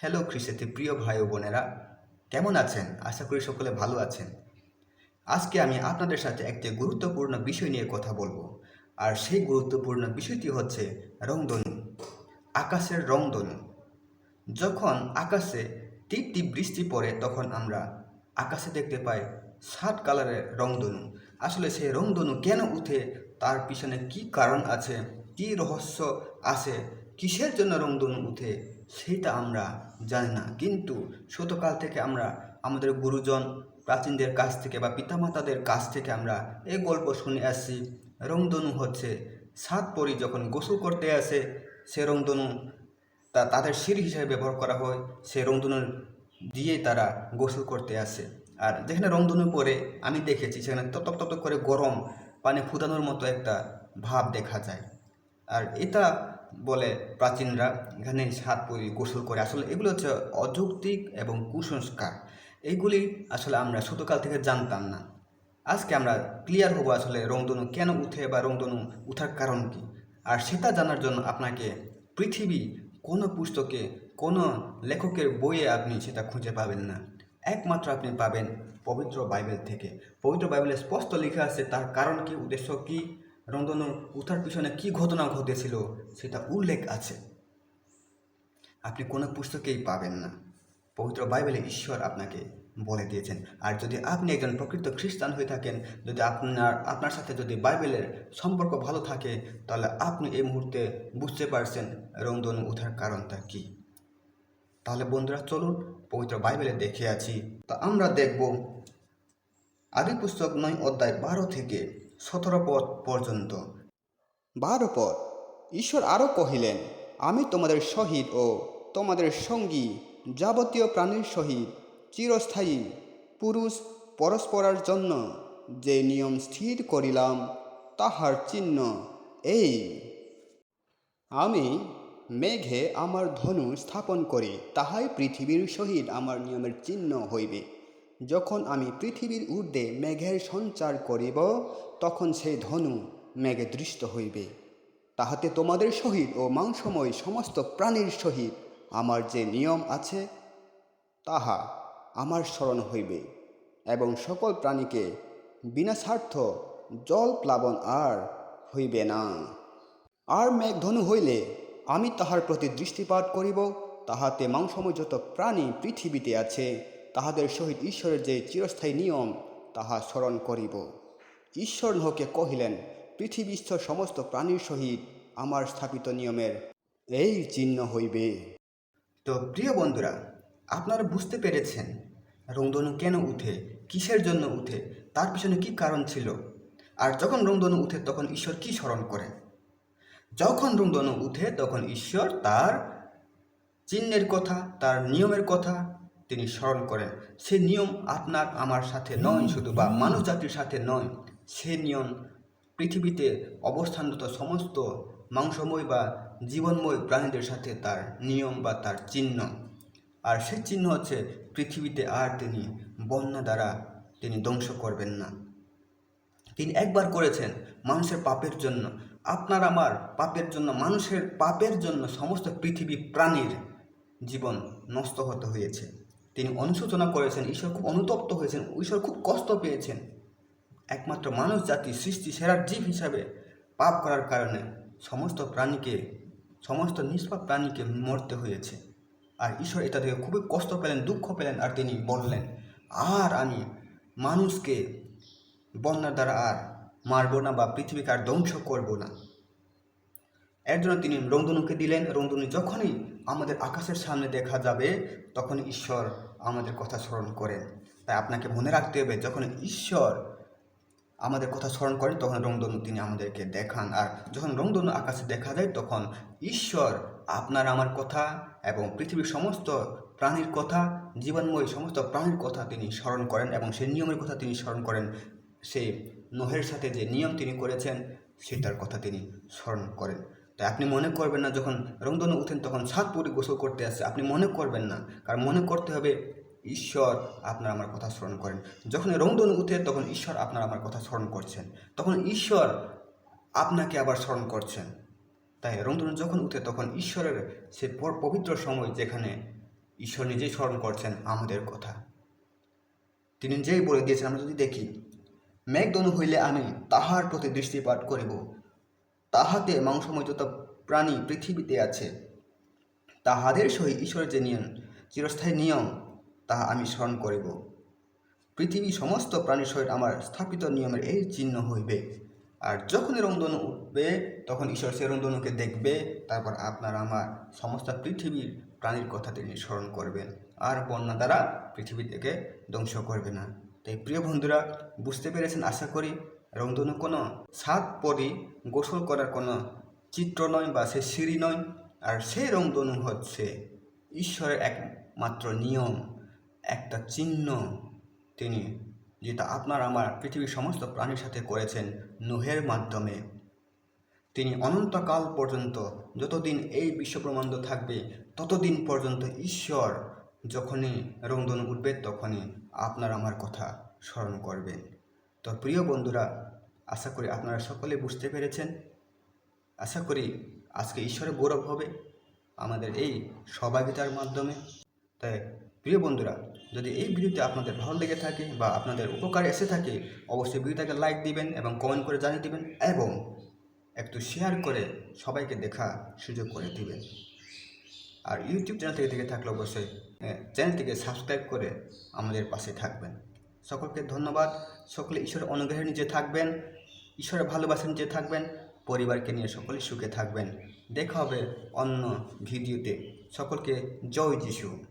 Hello কৃষিতে প্রিয় ভাই ও বোনেরা। কেমন আছেন? আশা করি সকলে ভালো আছেন। আজকে আমি আপনাদের সাথে একটি গুরুত্বপূর্ণ বিষয় নিয়ে কথা বলব। আর সেই গুরুত্বপূর্ণ বিষয়টি হচ্ছে রংধনু, আকাশের রংধনু। যখন আকাশে টিপ বৃষ্টি পড়ে, তখন আমরা আকাশে দেখতে পাই সাত কালারের রংধনু। আসলে সেই রংধনু কেন উঠে, তার পিছনে কি কারণ আছে, কি রহস্য আছে, কিসের জন্য রংধনু উঠে সেটা আমরা জানি না। কিন্তু ছোটকাল থেকে আমরা আমাদের গুরুজন, প্রাচীনদের কাছ থেকে বা পিতামাতাদের কাছ থেকে আমরা এই গল্প শুনে আসছি। রংধনু হচ্ছে সাত পরি যখন গোসল করতে আসে, সে রংধনু তা তাদের সিঁড়ি হিসেবে ব্যবহার করা হয়। সে রংধনু দিয়ে তারা গোসল করতে আসে। আর যেখানে রংধনু পরে আমি দেখেছি, সেখানে ততক ততক করে গরম পানি ফুটানোর মতো একটা ভাব দেখা যায়। আর এটা বলে প্রাচীনরা এখানে সাত পরি গোসল করে। আসলে এগুলো হচ্ছে অযৌক্তিক এবং কুসংস্কার। এইগুলি আসলে আমরা ছোটকাল থেকে জানতাম না। আজকে আমরা ক্লিয়ার হব আসলে রংধনু কেন উঠে বা রংধনু উঠার কারণ কি? আর সেটা জানার জন্য আপনাকে পৃথিবী কোনো পুস্তকে, কোনো লেখকের বইয়ে আপনি সেটা খুঁজে পাবেন না। একমাত্র আপনি পাবেন পবিত্র বাইবেল থেকে। পবিত্র বাইবেলে স্পষ্ট লেখা আছে তার কারণ কি, উদ্দেশ্য কি রংধনু উঠার পিছনে কি ঘটনা ঘটেছিল সেটা উল্লেখ আছে। আপনি কোনো পুস্তকেই পাবেন না। পবিত্র বাইবেলে ঈশ্বর আপনাকে বলে দিয়েছেন। আর যদি আপনি একজন প্রকৃত খ্রিস্টান হয়ে থাকেন, যদি আপনার আপনার সাথে যদি বাইবেলের সম্পর্ক ভালো থাকে, তাহলে আপনি এই মুহূর্তে বুঝতে পারছেন রংধনু উঠার কারণটা কি। তাহলে বন্ধুরা চলুন পবিত্র বাইবেলে দেখে আছি তা আমরা দেখব, আদি পুস্তক নয় অধ্যায় বারো থেকে সতেরো পদ পর্যন্ত। বারো পদ। ঈশ্বর আরও কহিলেন, আমি তোমাদের সহিত ও তোমাদের সঙ্গী যাবতীয় প্রাণীর সহিত চিরস্থায়ী পুরুষ পরস্পরার জন্য যে নিয়ম স্থির করিলাম, তাহার চিহ্ন এই। আমি মেঘে আমার ধনু স্থাপন করি, তাহাই পৃথিবীর সহিত আমার নিয়মের চিহ্ন হইবে। যখন আমি পৃথিবীর ঊর্ধ্বে মেঘের সঞ্চার করিব, তখন সেই ধনু মেঘে দৃষ্ট হইবে। তাহাতে তোমাদের সহিত ও মাংসময় সমস্ত প্রাণীর সহিত আমার যে নিয়ম আছে, তাহা আমার স্মরণ হইবে এবং সকল প্রাণীকে বিনা স্বার্থ জল প্লাবন আর হইবে না। আর মেঘধনু হইলে আমি তাহার প্রতি দৃষ্টিপাত করিব, তাহাতে মাংসময় যত প্রাণী পৃথিবীতে আছে তাহাদের সহিত ঈশ্বরের যে চিরস্থায়ী নিয়ম, তাহা স্মরণ করিব। ঈশ্বর নহকে কহিলেন, পৃথিবীস্থ সমস্ত প্রাণীর সহিত আমার স্থাপিত নিয়মের এই চিহ্ন হইবে। তো প্রিয় বন্ধুরা, আপনারা বুঝতে পেরেছেন রংধনু কেন উঠে, কিসের জন্য উঠে, তার পিছনে কি কারণ ছিল? আর যখন রংধনু উঠে, তখন ঈশ্বর কি স্মরণ করেন? যখন রংধনু উঠে, তখন ঈশ্বর তার চিহ্নের কথা, তার নিয়মের কথা তিনি স্মরণ করেন, সে নিয়ম আপনার আমার সাথে নয়, শুধু বা মানব জাতির সাথে নয়। সে নিয়ম পৃথিবীতে অবস্থানরত সমস্ত মাংসময় বা জীবনময় প্রাণীদের সাথে তার নিয়ম বা তার চিহ্ন। আর সে চিহ্ন হচ্ছে পৃথিবীতে আর তিনি বন্যা দ্বারা তিনি ধ্বংস করবেন না। তিনি একবার করেছেন মানুষের পাপের জন্য। আপনার আমার পাপের জন্য, মানুষের পাপের জন্য সমস্ত পৃথিবী প্রাণীর জীবন নষ্ট হতে হয়েছে। তিনি অনুশোচনা করেছেন, ঈশ্বর খুব অনুতপ্ত হয়েছেন, ঈশ্বর খুব কষ্ট পেয়েছেন। একমাত্র মানুষ জাতি, সৃষ্টি সেরার জীব হিসাবে পাপ করার কারণে সমস্ত প্রাণীকে, সমস্ত নিষ্পাপ প্রাণীকে মরতে হয়েছে। আর ঈশ্বর এটা থেকে খুবই কষ্ট পেলেন, দুঃখ পেলেন, আর তিনি বললেন, আর আমি মানুষকে বন্যার দ্বারা আর মারব না বা পৃথিবীকে আর ধ্বংস করব না। এর জন্য তিনি রংধনুকে দিলেন, রংধনু যখনই আমাদের আকাশের সামনে দেখা যাবে তখন ঈশ্বর আমাদের কথা স্মরণ করেন। তাই আপনাকে মনে রাখতে হবে, যখন ঈশ্বর আমাদের কথা স্মরণ করেন, তখন রংধনু তিনি আমাদেরকে দেখান। আর যখন রংধনু আকাশে দেখা যায়, তখন ঈশ্বর আপনার আমার কথা এবং পৃথিবীর সমস্ত প্রাণীর কথা, জীবনময় সমস্ত প্রাণীর কথা তিনি স্মরণ করেন এবং সেই নিয়মের কথা তিনি স্মরণ করেন। সেই নোহের সাথে যে নিয়ম তিনি করেছেন, সেটার কথা তিনি স্মরণ করেন। তাই আপনি মনে করবেন না যখন রংধনু উঠেন তখন সাত পুরি গোসল করতে আসে আপনি মনে করবেন না। কারণ মনে করতে হবে ঈশ্বর আপনার আমার কথা স্মরণ করেন। যখন রংধনু উঠে তখন ঈশ্বর আপনার আমার কথা স্মরণ করছেন। তখন ঈশ্বর আপনাকে আবার স্মরণ করছেন। তাই রংধনু যখন উঠে তখন ঈশ্বরের সে পবিত্র সময় যেখানে ঈশ্বর নিজেই স্মরণ করছেন আমাদের কথা। তিনি যেই বলে দিয়েছেন, আমরা যদি দেখি মেঘদনু হইলে আমি তাহার প্রতি দৃষ্টিপাত করিব। তাহাতে মাংসময় যত প্রাণী পৃথিবীতে আছে। তাহাদের সহিত ঈশ্বরের যে নিয়ম, চিরস্থায়ী নিয়ম, তাহা আমি স্মরণ করিব। পৃথিবী সমস্ত প্রাণীর সহিত আমার স্থাপিত নিয়মের এই চিহ্ন হইবে। আর যখনই রংধনু উঠবে, তখন ঈশ্বর সে রংধনুকে দেখবে, তারপর আপনার আমার সমস্ত পৃথিবীর প্রাণীর কথা তিনি স্মরণ করবেন। আর বন্যা দ্বারা পৃথিবী থেকে ধ্বংস করবে না। তাই প্রিয় বন্ধুরা, বুঝতে পেরেছেন? আশা করি রংধনু কোনো সাত পরি গোসল করার কোনো চিত্র নয় বা সে সিঁড়ি নয়। আর সেই রংধনু হচ্ছে ঈশ্বরের একমাত্র নিয়ম, একটা চিহ্ন তিনি যেটা আপনার আমার পৃথিবীর সমস্ত প্রাণীর সাথে করেছেন নোহের মাধ্যমে। তিনি অনন্তকাল পর্যন্ত যতদিন এই বিশ্বব্রহ্মাণ্ড থাকবে, ততদিন পর্যন্ত ঈশ্বর যখনই রংধনু উঠবে তখনই আপনার আমার কথা স্মরণ করবেন। তো প্রিয় বন্ধুরা, আশা করি আপনারা সকলে বুঝতে পেরেছেন। আশা করি আজকে ঈশ্বরের গৌরব হবে আমাদের এই সহভাগিতার মাধ্যমে। তাই প্রিয় বন্ধুরা, যদি এই ভিডিওটি আপনাদের ভালো লেগে থাকে বা আপনাদের উপকারে এসে থাকে, অবশ্যই ভিডিওটাকে লাইক দিবেন এবং কমেন্ট করে জানিয়ে দিবেন এবং একটু শেয়ার করে সবাইকে দেখা সুযোগ করে দিবেন। আর ইউটিউব চ্যানেল থেকে দেখে থাকলে অবশ্যই চ্যানেলটিকে সাবস্ক্রাইব করে আমাদের পাশে থাকবেন। সকলকে ধন্যবাদ। সকলে ঈশ্বরের অনুগ্রহে নিজে থাকবেন, ঈশ্বরের ভালোবাসা নিজে থাকবেন, পরিবারকে নিয়ে সকলে সুখে থাকবেন। দেখা হবে অন্য ভিডিওতে। সকলকে জয় যিশু।